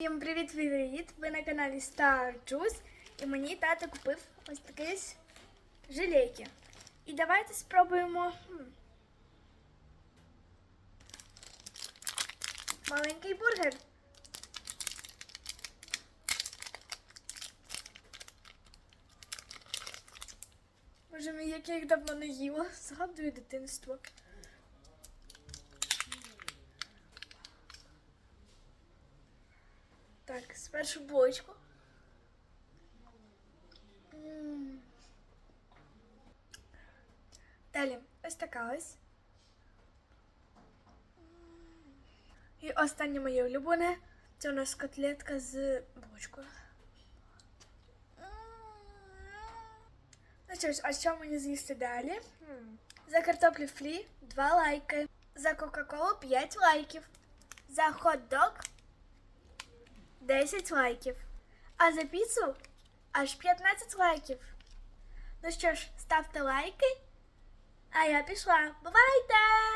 Всім привіт, привіт! Ви на каналі Star Juice і мені тато купив ось такі жилейки. І давайте спробуємо маленький бургер. Боже мій, як я їх давно не їла. Згадую дитинство. Так, спершу булочку. М. Далі ось така ось. І останнє моє улюблене це у нас котлетка з булочкою. Ну що ж, а що мені з'їсти далі? За картоплю фрі 2 лайки. За Кока-Колу 5 лайків. За хот-дог 10 лайків. А за піцу аж 15 лайків. Ну що ж, ставте лайки. А я пішла. Бувайте!